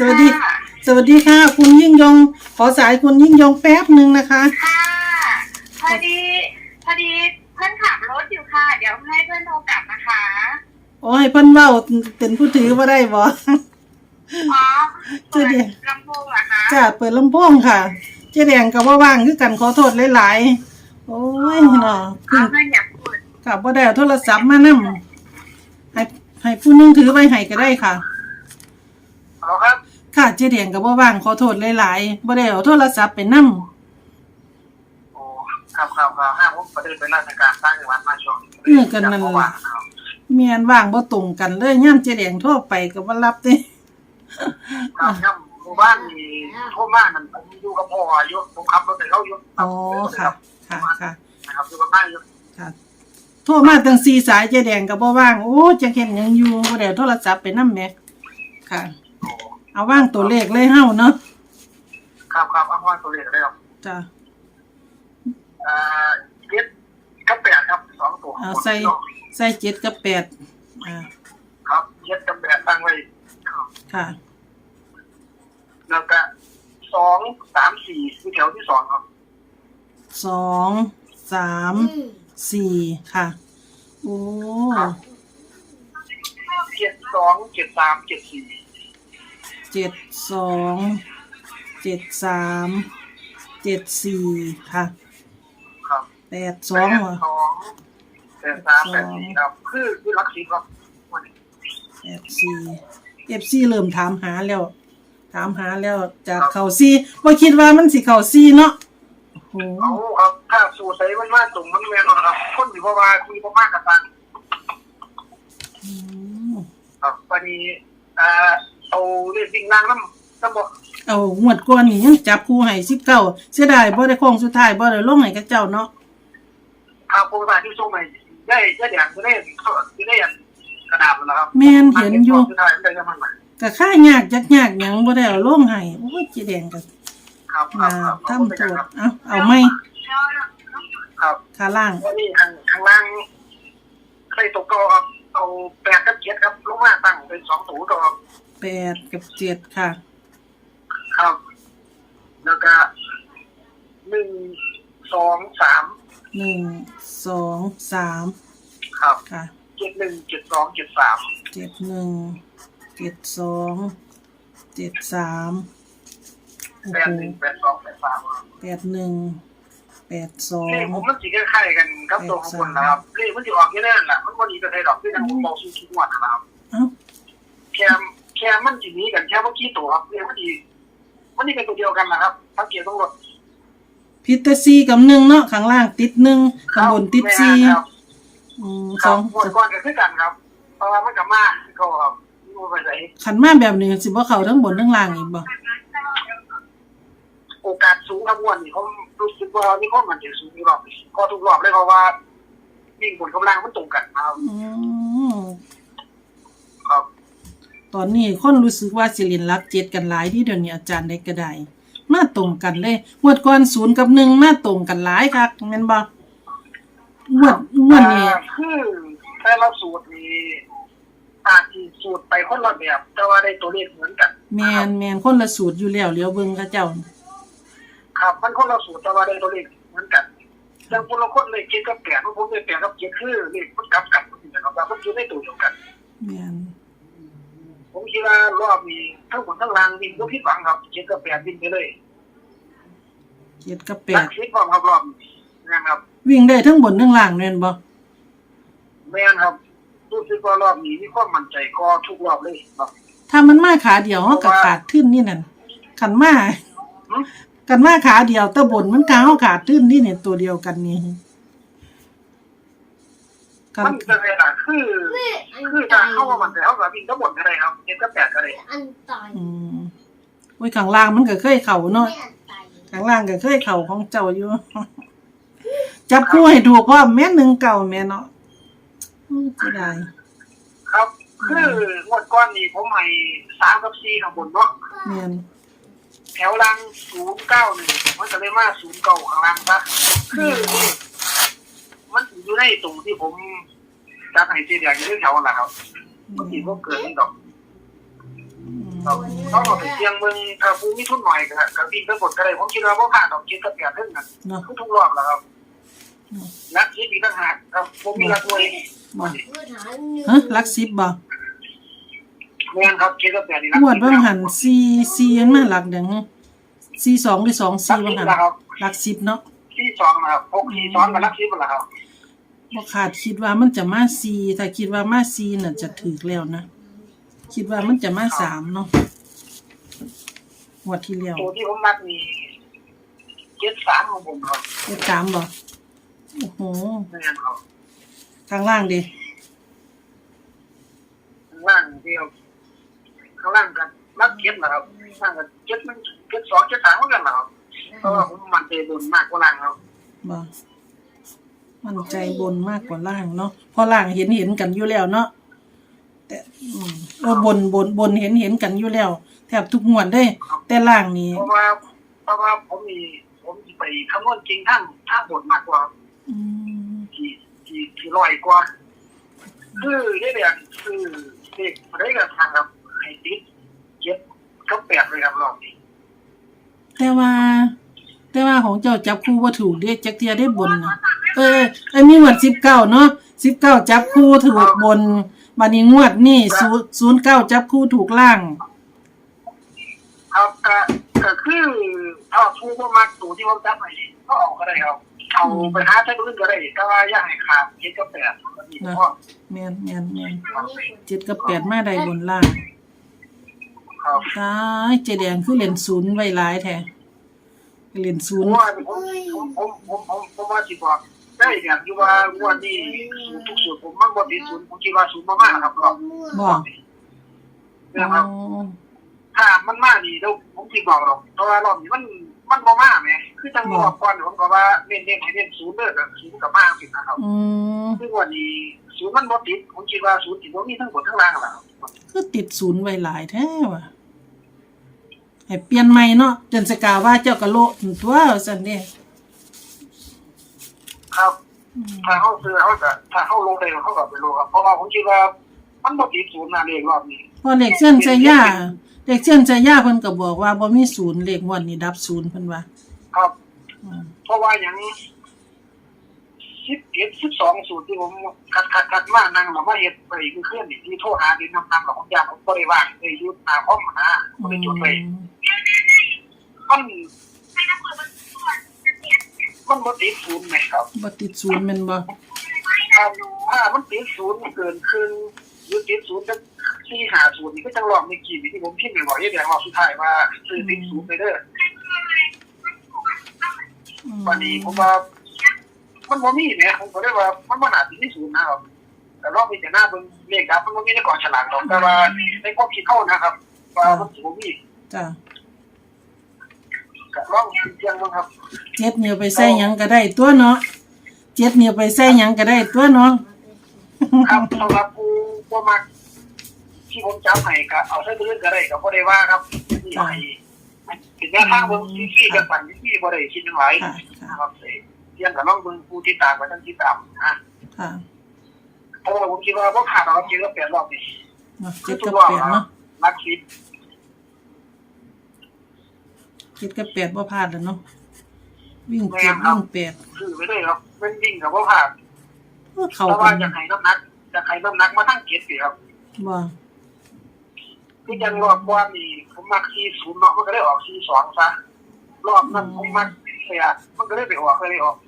สวัสดีค่ะสวัสดีค่ะ คุณยิ่งยง ขอสายคุณยิ่งยงแป๊บหนึ่งนะคะ ค่ะพอดีพอดีเพื่อนขับรถอยู่ค่ะ เดี๋ยวให้เพื่อนโทรกลับนะคะ โอ้ยเพิ่นเว้าเป็นผู้ถือว่าได้บ่อ๋อเจ๊เปิดเดียวลำโพงเหรอคะจ้าเปิดลำโพงค่ะเจ๊แดงก็บ่ว่างคือกันขอโทษหลายๆโอ้ยเนาะอ๋เพิ่องเพื่อนอยากพูดค่ะบ่ได้เอาโทรศัพท์มานำให้ให้ผู้หนึงถือไว้ให้ก็ได้ค่ะฮัลโหลครับ ค่ะเจ๊แดงก็บ่ว่างขอโทษหลายๆบ่ได้เอาโทรศัพท์ไปนำโอ้ครับครับครับห้าผมประเด็นเป็นราชการตั้งจังหวัดมาช่วงเออกันนั่นล่ะแม่นว่างบ่ตรงกันเลยยามเจ๊แดงโทรไปก็บ่รับเด้ครับย่ำหมู่บ้านมีโทษมากนั่นผมอยู่กับพ่ออยู่ผมขับรถไปเข้าอยู่อ๋อค่ะค่ะค่ะนะครับอยู่กับแม่อยู่ค่ะโทรมาตั้งสี่สายเจ๊แดงก็บ่ว่างโอ้จะเห็นหยังอยู่บ่ได้เอาโทรศัพท์ไปนำแหม่ค่ะโอ้ เอาว่างตัวเลขเลยเฮาเนาะครับครับเอาว่าตัวเลขเลยครับจ้ะเอ่อเจ็ดกับแปดครับสองตัวเอาใส่ใส่เจ็ดกับแปดอ่าครับเจ็ดกับแปดตั้งไว้ครับค่ะแล้วก็สองสามสี่คือแถวที่สองครับสองสามสี่ค่ะ โอ้เจ็ดสองเจ็ดสามเจ็ดสี่ เจ็ดสองเจ็ดสามเจ็ดสี่ค่ะครับแปดสองเหรอสองแปดสามแปดสี่ครับคือคือรักสีครับวันนี้แปดสี่เอฟซีเริ่มถามหาแล้ว ถามหาแล้วจากเขาซีว่าคิดว่ามันสิเขาซีเนาะโอ้โหเอาครับถ้าสูตรใส่มันมาตรงมันแม่นครับคนที่บ่ว่าคุยบ่มากกับตังอืมครับวันนี้เอ่อ เอาเรื่องสิ่งนางน้ำน้ำบ่เอางวดก่อนนี่ยังจับคู่ให้สิบเก้าเสียดายบ่ได้โค้งสุดท้ายบ่ได้ลงให้กับเจ้าเนาะทางโครงการที่ส่งมาได้ได้แดงจะได้จะได้กระดาษแล้วครับแม่นเห็นอยู่สุดท้ายมันได้ยังมันก็ค่ายากจักยากหยังบ่ได้เอาลงให้โอ้ยจีแดงก็ครับครัมาบครับทำโทษเอาเอาไหม่ครับขาล่างวันนี้ข้างข้างล่างใครตกก็ครับเอาแปดกับเจ็ดครับลงมาตั้งเป็นสองตัวก็ครับ แปดกับเจ็ดค่ะ ครับ แล้วก็หนึ่งสองสามหนึ่งสองสามครับค่ะเจ็ดหนึ่งเจ็ดสองเจ็ดสามเจ็ดหนึ่งเจ็ดสองเจ็ดสามโอ้แปดโหหนึ่งแปดสองแปดสามครับแปดหนึ่งแปดสอเลงขผมมันสีคล้ายๆกันกับตัวของคนนะครับเลขมันจะออกแค่นั้นแหละมันวันนี้ก็ได้ดอกที่ทางผมบอกซื้อคิดงวดนะครับ เอ้า แค่ แค่มันสีนี้กันแค่เมื่อกี้ตัวครับเลขมันดีมันนี่เป็นตัวเดียวกันนะครับสังเกตต้องรถพิตซีกับหนึ่งเนาะข้างล่างติดหนึ่งข้างบนติดซีครับอืมคสรัอบงหมวดก่อนก็คือกันครับเพราะว่ามันกับมาก็ครับมูไปไหนขันมาแบบนี้สิบ่เข้าทั้งบนทั้งล่างอีกบ่โอกาสสูงครับมวดนี่เขารู้สึกว่ามีข้อมันจะสูงอีกรอบก็ทุกรอบเลยเพราะว่าวิ่งบนกำลังมันตรงกันครับอืมครับ ตอนนี้คนรู้สึกว่าสิเรียนรักเจ็ดกันหลายที่เดี๋ยวนี้อาจารย์ได้ก็ได้มาตรงกันเลยงวดก่อนศูนย์กับหนึ่งมาตรงกันหลายคักแม่นบ่งวดงวดนี้ อ่าคือแต่ละสูตรนี่อาจจะสูตรไปคนละแบบแต่ว่าได้ตัวเลขเหมือนกันแม่นแม่นคนละสูตรอยู่แล้วเลี้ยวเบิ่งเขาเจ้า ครับ มันคนละสูตรแต่ว่าได้ตัวเลขเหมือนกันอย่างคนละคนเลยเจ็ดกับแปดผมเลยแปดกับเจ็ดคือเลขมันกลับกันนะครับว่ามันอยู่ในตัวเดียวกัน แม่น ผมคิดว่ารอบนี้ทั้งหมดทั้งรางบินก็ผิดหวังครับเจ็ดกับแปดบินไปเลยเจ็ดกับแปรัดกคิดความครับรอบนี้นะครับวิ่งได้ทั้งบนทั้งล่างแม่นบ่แม่นครับรู้สึกว่ารอบนี้มีความมั่นใจก็ทุกรอบเลยครับ ถ้ามันมาขาเดียวเฮาก็ขาดทึ้นนี่นั่นคันมาหืมกันมาขาเดียวแต่บนมันขาเฮาขาดทึ้นนี่เนี่ยตัวเดียวกันนี่กัน มันจะเป็นอะคือ คือถ้าเข้ามามั่นใจเขาแบบบินก็หมดก็ได้ครับเจ็ดกับแปดก็ได้อันตายอืมโอ้ยข้างล่างมันก็เคยเข้าเนาะไม่อันตายข้างล่างก็เคยเข่าของเจ้าอยู่จับคู่ให้ถูกว่าแม่นหนึ่งเก่าแม่เนาะอืมจะได้ครับ คืองวดก้อนนี้ผมให้สามกับสี่ข้างบนเนาะแม่นแถวล่างศูนย์เก้าหนึ่งมันจะเลยมาศูนย์เก้าข้างล่างซะคือ มันอยู่ในตรงที่ผมจัดให้เสียอย่างนี้แถวนั่นแหละครับอืบางทีมก็เกิดนี่ดอกอืมครับต้องเอาไปเสียงเบิ่งถ้าผู้มีทุนหน่อยก็ก็วิ่งไปบนก็ได้ผมคิดว่าบ่ผ่านดอกเจ็ดกับแปดเท่านั้นเนาะทุกรอบแล้วครับนักคิดอีกต่างหากครับผมมีรักมวยบ่ฮะหลักสิบบ่แม่นครับเจ็ดกับแปดนี่รักงวดเบิ่งหันสี่สี่มันมาหลักเดังสี่สองหรือสองรัสี่กบ่คิดหันแล้วครับหลักสิบเนาะ ที่สองนะครับหกที่สองกับรักคิดแล้วครับบ่ขาดคิดว่ามันจะมาสี่ถ้าคิดว่ามาสี่น่ะจะถูกแล้วนะ คิดว่ามันจะมาสามเนาะงวดที่แล้วตัวที่ผมมักมีเจ็ดสามของผมครับเลขสามบ่โอ้โหแม่นครับข้างล่างดิข้างล่างเดียวข้างล่างกันรักเจ็ดนะครับข้างกันเจ็ดมันเจ็ดสองเจ็ดสามเหมือนกันนะครับ เพราะว่าผมมันเตะบนมากกว่าล่างครับบ่มันใจบนมากกว่าล่างเนาะเพราะล่างเห็นเห็นกันอยู่แล้วเนาะแต่อืมเออบนบนบนเห็นเห็นกันอยู่แล้ว แทบทุกงวดได้แต่ล่างนี่เพราะว่า เพราะว่าผมมีผมสิไปคำนวณจริงทั้งทั้งบนมากกว่าอืมที่ที่ที่ลอยกว่า คือได้เรียนคือเด็กได้กับทางครับให้ติดเจ็ดก็แปดเลยครับรอบนี้ แต่ว่า แต่ว่าของเจ้าจับคู่บ่ถูกเด้จักเทียได้บนนะเออไอ้มีงวด19เนาะ19จับคู่ถูกบนบัดนี้งวดนี่09จับคู่ถูกล่างครับก็ก็คือถ้าผู้บ่มักตัวที่ผมจับให้ก็เอาก็ได้ครับเอาไปหาใช้อื่นก็ได้แต่ว่าอย่าให้ขาดเจ็ดก็แปดนี่พอแม่นแม่นแม่นเจ็ดกับแปดมาได้บนล่าง ครับตายเจแดงคือเล่นศูนย์ไว้หลายแท้เล่นศูผนมย์ว่าผมผมผมผมผมว่าสิบอกได้แบบที่ว่างวดนี้ศูนย์ทุกสูตรผมมันบ่ติดศูนย์ผมคิดว่าศูนย์บ่มากครับรอบบ่นะคอ๋รับอถ้ามันมาดีเดี๋ยวผมสิบอกหรอกเพราะว่ารอบนี้มันมันบ่มาแหมคือจังรอบก่อนผมก็ว่าเน้นๆให้เน้นศูนย์เด้อก็ศูนย์ก็มาสินะครับอืมคือวันนี้ ศูนย์มันบ่ติดผมคิดว่าศูนย์สิบ่มีทั้งบนทั้งล่างแล้วคือติดศูนย์ไว้หลายแท้ว่ะให้เปลี่ยนใหม่เนาะเดือนสกาวว่าเจ้ากะโลตัวซั่นเด้ครับถ้าเฮาซื้อเฮาก็ถ้าเฮาลงได้เฮาก็ไปลงครับเพราะว่าผมคิดว่ามันบ่ติดศูนย์นะเลขรอบนี้พอเลขเส้นใจย่าเลขเส้นใจย่าเพิ่นก็บอกว่าบ่มีศูนย์เลขงวดนี้ดับศูนย์เพิ่นว่า ครับอืมเพราะว่าหยัง 11 12สูตรที่ผมคัดคัดคัดมานั่งแล้วมาเฮ็ดไปคือเคลื่อนนี่ที่โทรหาดินนำๆกับผมอยากผมบ่ได้ว่างได้อยู่หน้าคอมนะบ่ได้จดไว้มันมันบ่ติดศูนย์ไหมครับบ่ติดศูนย์แม่นบ่ถ้าถ้ามันติดศูนย์เกินครึ่งหรือติดศูนย์จะที่หาศูนย์นี่ก็จังรอบในกี่ที่ผมพิมพ์ไปบอกยี่เดียวรอบสุดท้ายว่าซื้อติดศูนย์ไปเด้ออืมวันนี้ผมว่า มันบ่มีเนี่ยผมก็เลยว่ามันบ่น่าสิมีศูนย์นะครับแต่รอบนี้จะหน้าเบิ่งเลขดับมันบ่มีในกองฉลากหรอกแต่ว่าในความคิดเฮานะครับ ว่ามันสิบ่มีจ้ะก็ลองเสี่ยงเบิ่งครับเจ็ดเนี่ยไปใส่หยังก็ได้ตัวเนาะเจ็ดเนี่ยไปใส่หยังก็ได้ตัวเนาะครับสำหรับผู้บ่มักที่ผมจำให้ก็เอาใช้อื่นก็ได้ก็บ่ได้ว่าครับนี่ให้เป็นแนวทางเบิ่งที่ๆกันปั่นที่บ่ได้คิดจังไดค่ะค่ะนะครับ เรียนกับน้องเบิ่งผู้ที่ตามไว้ทั้งที่ตามนะค่ะเพราะว่าผมคิดว่าบ่ขาดหรอกจริงก็เปลี่ยนรอบนี้เนาะเจ็ดกับแปดเนาะนักคิดเจ็ดกับแปดบ่พลาดแล้วเนาะวิ่งเจ็ดวิ่งแปดคือไปเลยครับเป็นวิ่งกับบ่ขาดเออเข้าเพราะกัว่านจะให้น้ำหนักจะให้น้ำหนักมาทั้งเจ็ดสิครับบ่คือจังรอบกว่านี่ผมมักที่ศูนย์เนาะมันก็ได้ออกที่สองซะรอบนั้นผมมักเสียมันก็ได้ไปออกเลยออกสิบ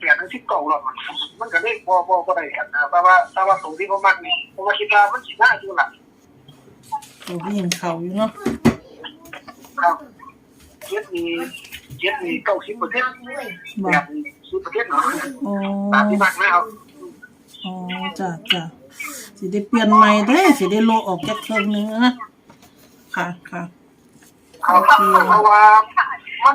แปดถึงสิบเก้ารอบมันมันก็ได้บ่บ่บ่ได้กันนะแต่ว่าแต่ว่าตรงที่ผมมักนี่ผมว่าคิดว่ามันสิน่าอยู่ล่ะตัววิ่งเข้าอยู่เนาะครับเจ็ดนี่เจ็ดนี่เก้าสิบเปอร์เซ็นต์บ่แบบนี้สิบเปอร์เซ็นต์เนาะโอ้ตามที่มักนะครับอ๋อจ้ะจ้ะสิได้เปลี่ยนใหม่เด้สิได้โลออกจากเครื่องนึงนะค่ะค่ะครับโอเคเพราะว่ามัน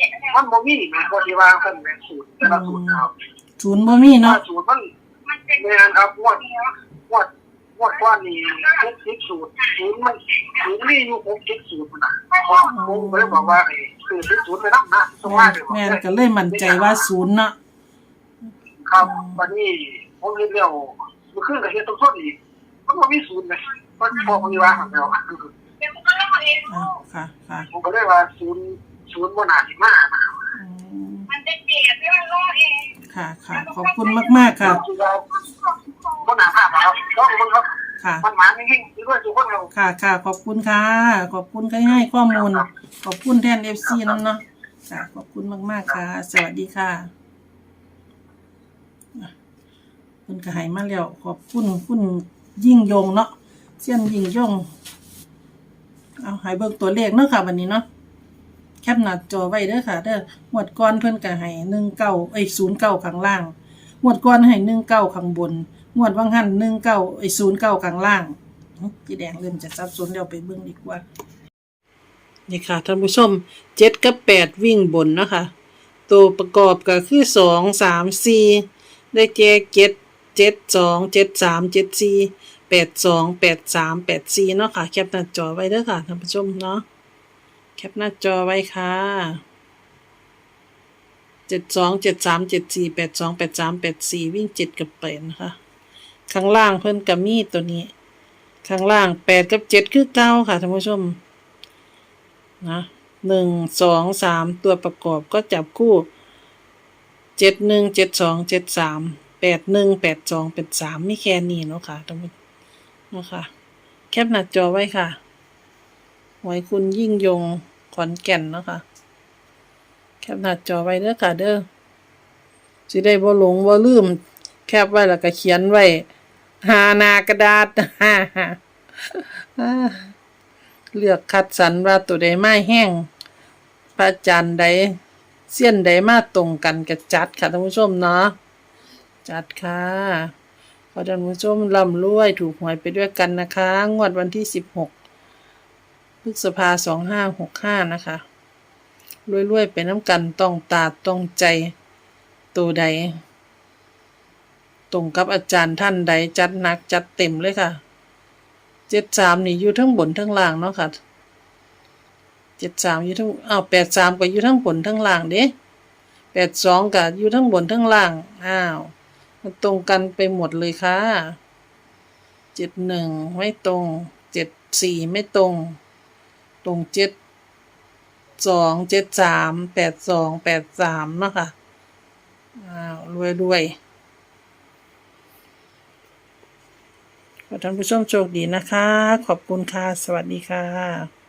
ใครเจ็บไหมไม่เจ็บนะมันบ่มีแม่บ่ที่ว่าเพิ่นเป็นสูตรแต่ละสูตรครับศูนย์บ่มีถ้าเนาะสูตรมันมันเป็นแม่นครับงวดงวดงวดกว่านี้เจ็ดสิบสูตรศูนย์มันศูนย์มีอยู่หกเจ็ดสูตรพุ่นน่ะผมก็เลยบอกว่าให้คือสิศูนย์ไปนำนะสมาแม่เด้อแม่นก็เลยมั่นใจว่าศูนย์เนาะครับวันนี้ผมเฮ็ดแล้วเมื่อคืนก็เฮ็ดต้นๆอีกมันบ่มีศูนย์เลยมันพอมีว่าครับแล้วอ่าลูกค่ะค่ะผมก็เลยว่าศูนย์ ศูนย์บนหาสิมานะอืมมันจะเจ็บที่มันรอดเองค่ะค่ะขอบคุณมาก ๆ ค่ะคือว่าบนหาภาพครับต้องมึงครับ ค่ะ มันหมาไม่ยิ่งด้วยทุกคนเราค่ะค่ะขอบคุณค่ะ ขอบคุณที่ให้ข้อมูล ขอบคุณแทนเอฟซีน้ำเนาะค่ะขอบคุณมากๆค่ะ สวัสดีค่ะอะคุณก็ให้มาแล้วขอบคุณคุณยิ่งยงเนาะเสี้ยนยิ่งยงเอาให้เบิ่งตัวเลขเนาะค่ะวันนี้เนาะแค ปหน้าจอไว้เด้อค่ะ เด้อหมวดก้อนเพิ่นก็ให้หนึ่งเก้าเอ้ศูนย์เก้าข้างล่างหมวดก้อนให้หนึ่งเก้าข้างบนหมวดว่างหันหนึ่งเก้าไอ้ศูนย์เก้าข้างล่างจีแดงเริ่มจะสับสนเดี๋ยวไปเบิ่งดีกว่า นี่ค่ะท่านผู้ชมเจ็ดกับแปดวิ่งบนนะคะ ตัวประกอบก็คือสองสามสี่ได้แก่เจ็ดเจ็ดสองเจ็ดสามเจ็ดสี่แปดสองแปดสามแปดสี่เนาะค่ะแคปหน้าจอไว้เด้อค่ะท่านผู้ชมเนาะ แคปหน้าจอไว้ค่ะเจ็ดสองเจ็ดสามเจ็ดสี่แปดสองแปดสามแปดสี่วิ่งเจ็ดกับแปดนะคะ ข้างล่างเพิ่นกับมีตัวนี้ ข้างล่างแปดกับเจ็ดคือเก้าค่ะท่านผู้ชม นะหนึ่งสองสามตัวประกอบก็จับคู่เจ็ดหนึ่งเจ็ดสองเจ็ดสามแปดหนึ่งแปดสองเป็นสามไม่แค่นี้เนาะค่ะท่านผู้เนาะค่ะแคปหน้าจอไว้ค่ะหวยคุณยิ่งยง ขอนแก่นเนาะค่ะแคปหน้าจอไว้เด้อค่ะเด้อสิได้บ่หลงบ่ลืม แคปไว้แล้วก็เขียนไว้หานากระดาษฮ่าฮ่าเลือกคัดสรรว่าตัวใดมาแห้งพระจันทร์ใดเสี้ยนใดมาตรงกันกับจัดค่ะท่านผู้ชมเนาะจัดค่ะขอท่านผู้ชมร่ำรวยถูกหวยไปด้วยกันนะคะ งวดวันที่สิบหก พฤษภาสองห้าหกห้านะคะรวยๆไปน้ำกันต้องตาต้องใจ ตัวใด ตรงกับอาจารย์ท่านใดจัดหนักจัดเต็มเลยค่ะเจ็ดสามนี่อยู่ทั้งบนทั้งล่างเนาะค่ะเจ็ดสามอยู่ทั้งอ้าวแปดสามก็อยู่ทั้งบนทั้งล่างเด้แปดสองก็อยู่ทั้งบนทั้งล่างอ้าวมันตรงกันไปหมดเลยค่ะเจ็ดหนึ่งไม่ตรงเจ็ดสี่ไม่ตรง ตรงเจ็ดสองเจ็ดสามแปดสองแปดสามเนาะค่ะอ้าวรวยรวยขอท่านผู้ชมโชคดีนะคะ ขอบคุณค่ะ สวัสดีค่ะ